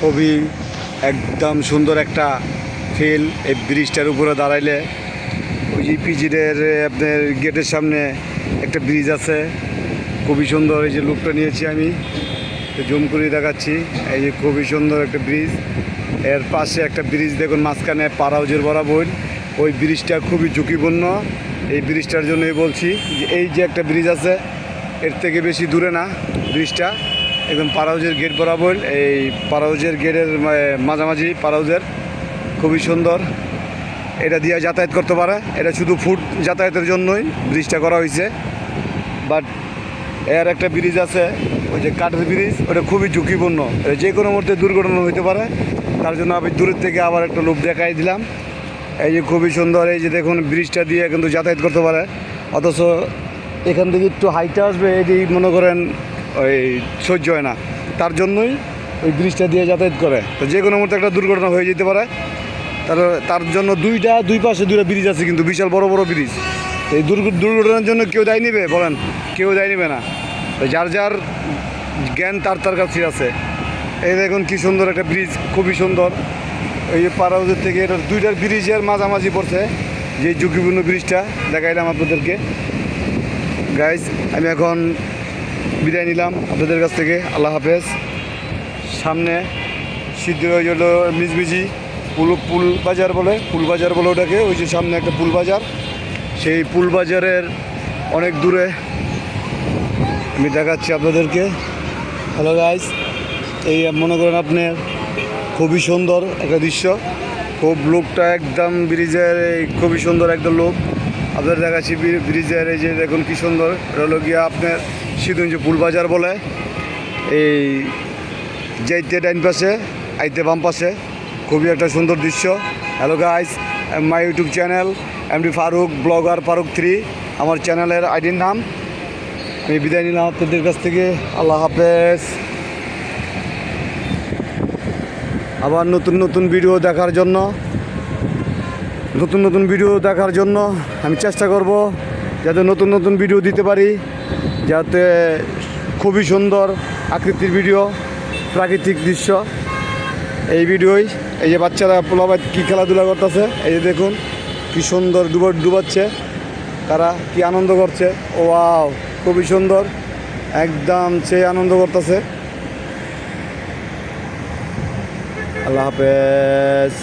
খুবই একদম সুন্দর একটা ফিল এই ব্রিজটার উপরে দাঁড়াইলে ওই যে পিজিদের আপনার গেটের সামনে একটা ব্রিজ আছে। খুবই সুন্দর, এই যে লুকটা নিয়েছি আমি। জুম করে দেখাচ্ছি, এই যে খুবই সুন্দর একটা ব্রিজের পাশে একটা ব্রিজ দেখুন মাঝখানে পাড়াউজের বরাবর। ওই ব্রিজটা খুবই ঝুঁকিপূর্ণ। এই ব্রিজটার জন্যই বলছি যে, এই যে একটা ব্রিজ আছে, এর থেকে বেশি দূরে না ব্রিজটা একদম পাড়াউজের গেট বরাবর, এই পাড়াউজের গেটের মাঝামাঝি পাড়াউজের খুবই সুন্দর। এটা দিয়ে যাতায়াত করতে পারে। এটা শুধু ফুট যাতায়াতের জন্যই ব্রিজটা করা হয়েছে। বাট এর একটা ব্রিজ আছে, ওই যে কাঠের ব্রিজ, ওটা খুবই ঝুঁকিপূর্ণ। এটা যে কোনো মুহূর্তে দুর্ঘটনা হতে পারে। তার জন্য আমি দূরের থেকে আবার একটা লোক দেখাই দিলাম। এই যে খুবই সুন্দর, এই যে দেখুন ব্রিজটা দিয়ে কিন্তু যাতায়াত করতে পারে। অথচ এখান থেকে একটু হাইটে আসবে এটি মনে করেন ওই সহ্য হয় না। তার জন্যই ওই ব্রিজটা দিয়ে যাতায়াত করে। তো যে কোনো মুহূর্তে একটা দুর্ঘটনা হয়ে যেতে পারে। তার তার জন্য দুইটা, দুই পাশে দুইটা ব্রিজ আছে কিন্তু, বিশাল বড় বড় ব্রিজ। এই দুর্ঘ- দুর্ঘটনার জন্য কেউ দায় নিবে? বলেন, কেউ দায় নিবে না। যার যার জ্ঞান তার তার কাছে আছে। এই দেখুন কি সুন্দর একটা ব্রিজ, খুবই সুন্দর। এই পাড়াউদের থেকে এটা দুইটার ব্রিজের মাঝামাঝি পড়ছে। যে ঝুঁকিপূর্ণ ব্রিজটা, দেখাইলাম আপনাদেরকে। গাইজ আমি এখন বিদায় নিলাম আপনাদের কাছ থেকে। আল্লাহ হাফেজ। সামনে সিদ্ধ গেল মিজমিজি পুল পুল বাজার বলে, পুল বাজার বলে ওটাকে। ওই যে সামনে একটা পুল বাজার। সেই পুল বাজারের অনেক দূরে আমি দেখাচ্ছি আপনাদেরকে। হ্যালো গাইস এই মনে করেন আপনার খুবই সুন্দর একটা দৃশ্য। খুব লোকটা একদম ব্রিজের এই খুবই সুন্দর একটা লোক। আপনাদের দেখাচ্ছি ব্রিজের এই যে দেখুন কি সুন্দর। এটা হলো গিয়ে আপনার সিদ্ধঞ্জ পুল বাজার বলে। এই যাইতে ডাইন পাশে, আইতে বাম পাশে। খুবই একটা সুন্দর দৃশ্য। Hello guys my YouTube channel MD Faruk blogger Faruk three আমার চ্যানেলের আইডির নাম। আমি বিদায় নিলাম আপনাদের কাছ থেকে। আল্লাহ হাফেজ। আবার নতুন নতুন ভিডিও দেখার জন্য। নতুন নতুন ভিডিও দেখার জন্য আমি চেষ্টা করব। যাতে নতুন নতুন ভিডিও দিতে পারি। যাতে খুবই সুন্দর আকৃতির ভিডিও, প্রাকৃতিক দৃশ্য। এই ভিডিওই এই যে বাচ্চারা পোলাবাই কী খেলাধুলা করতেছে, এই যে দেখুন কি সুন্দর ডুবা ডুবাচ্ছে, তারা কি আনন্দ করছে। ও ওয়াও, খুবই সুন্দর, একদম সে আনন্দ করতেছে। আল্লাহ হাফেজ।